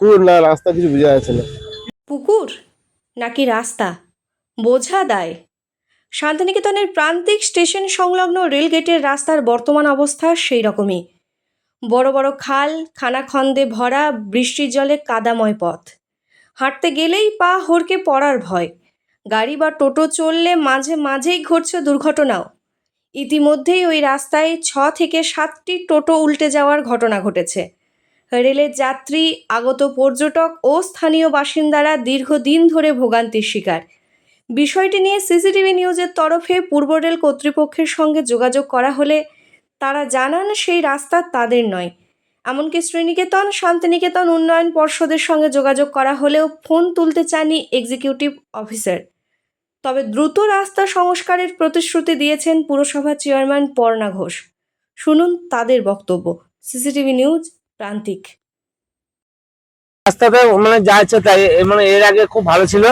পুকুর না রাস্তা কিছু বোঝা যাচ্ছে না। পুকুর নাকি রাস্তা? বোঝা দায়। শান্তিনিকেতনের প্রান্তিক স্টেশন সংলগ্ন রেলগেটের রাস্তার বর্তমান অবস্থা সেই রকমই বড় বড় খাল, খানাখন্দে ভরা, বৃষ্টির জলে কাদাময় পথ। হাঁটতে গেলেই পা হড়কে পড়ার ভয়। গাড়ি বা টোটো চললে মাঝে মাঝেই ঘটছে দুর্ঘটনাও। ইতিমধ্যেই ওই রাস্তায় ছ থেকে সাতটি টোটো উল্টে যাওয়ার ঘটনা ঘটেছে। রেলের যাত্রী, আগত পর্যটক ও স্থানীয় বাসিন্দারা দীর্ঘদিন ধরে ভোগান্তির শিকার। বিষয়টি নিয়ে সিসিটিভি নিউজের তরফে পূর্ব রেল কর্তৃপক্ষের সঙ্গে যোগাযোগ করা হলে তারা জানান, সেই রাস্তা তাদের নয়। এমনকি শ্রীনিকেতন, শান্তিনিকেতন উন্নয়ন পর্ষদের সঙ্গে যোগাযোগ করা হলেও ফোন তুলতে চাননি এক্সিকিউটিভ অফিসার। তবে দ্রুত রাস্তা সংস্কারের প্রতিশ্রুতি দিয়েছেন পুরসভা চেয়ারম্যান পর্ণা ঘোষ। শুনুন তাদের বক্তব্য। সিসিটিভি নিউজ প্রান্তিক। রাস্তাতে মানে যা ইচ্ছে তাই মানে এর আগে খুব ভালো ছিল।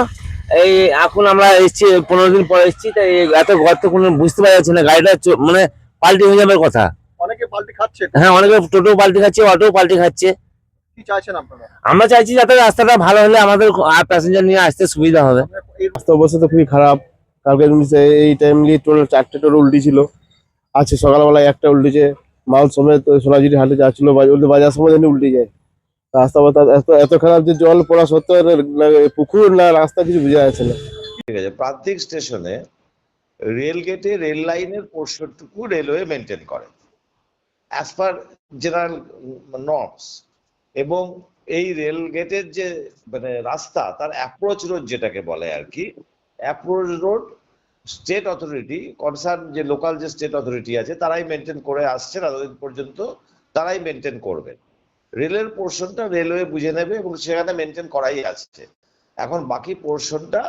এই এখন আমরা এসেছি পনেরো দিন পরে এসেছি তাই এত গর্ত কোনো বুঝতে পারা যাচ্ছে না গাড়িটা চ- মানে পাল্টি হয়ে যাবে কথা। অনেকে পাল্টি খাচ্ছে। হ্যাঁ অনেকে টোটো পাল্টি খাচ্ছে অটো পাল্টি খাচ্ছে। কি আমরা চাইছি যাতে রাস্তাটা ভালো হলে আমাদের প্যাসেঞ্জার নিয়ে আসতে সুবিধা হবে। রাস্তা অবস্থা তো খুবই খারাপ। কালকে এই টাইমলি টোটো চারটে টোটো উল্টি ছিল। আছে সকালবেলায় একটা উল্টেছে। মাল সমেত সোনাঝুরি হাটে যাচ্ছিল বাজার সময় জানি উল্টে যায়। রাস্তা এত এত খারাপ যে জল পড়া সত্ত্বেও পুকুর না রাস্তা কিছু বোঝা যাচ্ছে না। ঠিক আছে, প্রান্তিক স্টেশনে রেল গেটে রেল লাইনের পোর্শনটুকু রেলওয়ে মেনটেন করে। অ্যাজ পার জেনারেল নর্মস এবং এই রেল গেটের যে মানে রাস্তা, তার অ্যাপ্রোচ রোড যেটাকে বলে আর কি approach road state authority concern যে লোকাল যে স্টেট অথরিটি আছে, তারাই মেনটেন করে আসছেন, এতদিন পর্যন্ত তারাই মেনটেন করবেন রেলের পোর্শনটা রেলওয়ে বুঝে নেবে এবং সেখানে মেনটেন করাই আছে এখন বাকি পোর্শনটা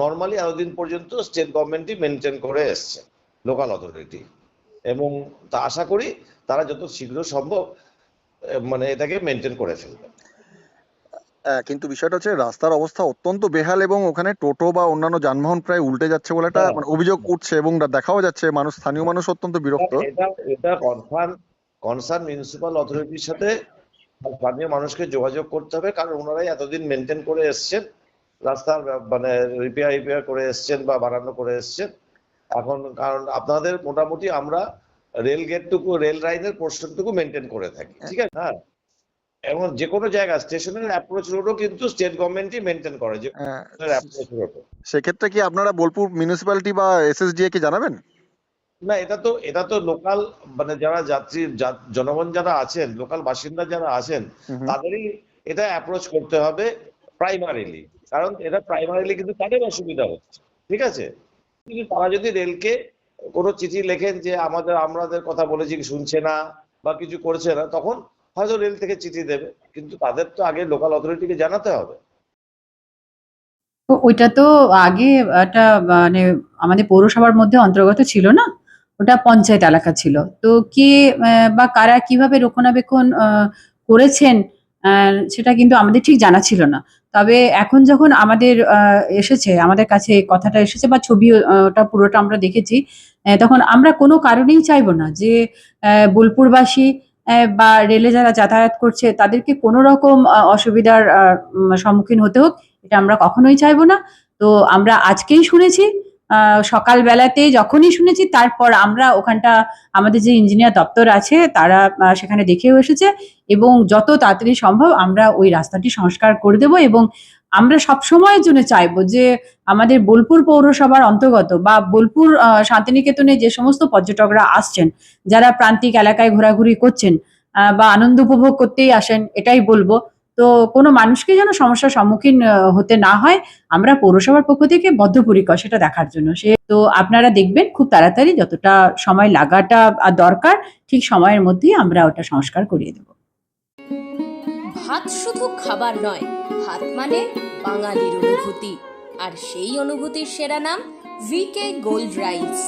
নর্মালি এতদিন পর্যন্ত স্টেট গভর্নমেন্টই মেনটেন করে এসছে লোকাল অথরিটি এবং তা আশা করি তারা যত শীঘ্র সম্ভব মানে এটাকে মেনটেন করে ফেলবে। কিন্তু বিষয়টা হচ্ছে রাস্তার অবস্থা অত্যন্ত বেহাল এবং ওখানে টোটো বা অন্যান্য যানবাহন প্রায় উল্টে যাচ্ছে বলে একটা হ্যাঁ। মানে অভিযোগ উঠছে এবং দেখাও যাচ্ছে মানুষ স্থানীয় মানুষ অত্যন্ত বিরক্ত। এটা এটা কনসার্ন কনসার্ন মিউনিসিপাল অথরিটির সাথে স্থানীয় মানুষকে যোগাযোগ করতে হবে কারণ ওনারাই এতদিন মেনটেন করে এসছেন রাস্তার মানে রিপেয়ার রিপেয়ার করে এসছেন বা বানানো করে এসছেন। এখন কারণ আপনাদের মোটামুটি আমরা রেল গেটটুকু রেল লাইনের পোর্শনটুকু মেনটেন করে থাকি ঠিক আছে? হ্যাঁ। এবং যে কোনো জায়গা স্টেশনের অ্যাপ্রোচ রোডও কিন্তু স্টেট গভর্নমেন্টই মেনটেন করে যে অ্যাপ্রোচ রোডও সেক্ষেত্রে কি আপনারা বোলপুর মিউনিসিপ্যালিটি বা এসএসডিএ কে জানাবেন? না এটা তো এটা তো লোকাল মানে যারা যাত্রী জনগণ যারা আছেন লোকাল বাসিন্দা যারা আছেন। তাদেরই এটা অ্যাপ্রোচ করতে হবে প্রাইমারিলি কারণ এটা প্রাইমারিলি কিন্তু তাদের অসুবিধা হচ্ছে ঠিক আছে? কিন্তু তারা যদি রেলকে কোনো চিঠি লেখেন যে আমাদের আমাদের কথা বলেছি শুনছে না বা কিছু করছে না তখন হয়তো রেল থেকে চিঠি দেবে, কিন্তু তাদের তো আগে লোকাল অথরিটিকে জানাতে হবে। ওইটা তো আগে একটা মানে আমাদের পৌরসভার মধ্যে অন্তর্গত ছিল না? ওটা পঞ্চায়েত এলাকা ছিল। তো কে বা কারা কীভাবে রক্ষণাবেক্ষণ করেছেন সেটা কিন্তু আমাদের ঠিক জানা ছিল না। তবে এখন যখন আমাদের এসেছে, আমাদের কাছে কথাটা এসেছে বা ছবি ওটা পুরোটা আমরা দেখেছি তখন আমরা কোনো কারণেই চাইব না যে বোলপুরবাসী বা রেলে যারা যাতায়াত করছে, তাদেরকে কোনো রকম অসুবিধার সম্মুখীন হতে হোক, এটা আমরা কখনোই চাইব না। তো আমরা আজকেই শুনেছি আহ, সকালবেলাতেই যখনই শুনেছি তারপর আমরা ওখানটা আমাদের যে ইঞ্জিনিয়ার দপ্তর আছে তারা সেখানে দেখেও এসেছে এবং যত তাড়াতাড়ি সম্ভব আমরা ওই রাস্তাটি সংস্কার করে দেব এবং আমরা সব সময়ের জন্য চাইব যে আমাদের বোলপুর পৌরসভার অন্তর্গত বা বোলপুর শান্তিনিকেতনে যে সমস্ত পর্যটকরা আসছেন যারা প্রান্তিক এলাকায় ঘোরাঘুরি করছেন বা আনন্দ উপভোগ করতেই আসেন এটাই বলব। তো কোনো মানুষকে যেন সমস্যার সম্মুখীন হতে না হয় আমরা পৌরসভার পক্ষ থেকে বদ্ধপরিকর সেটা দেখার জন্য। সে তো আপনারা দেখবেন খুব তাড়াতাড়ি যতটা সময় লাগাটা আহ, দরকার ঠিক সময়ের মধ্যেই আমরা ওটা সংস্কার করিয়ে দেবো। ভাত শুধু খাবার নয় ভাত মানে বাঙালির অনুভূতি। আর সেই অনুভূতির সেরা নাম ভিকে গোল্ড রাইস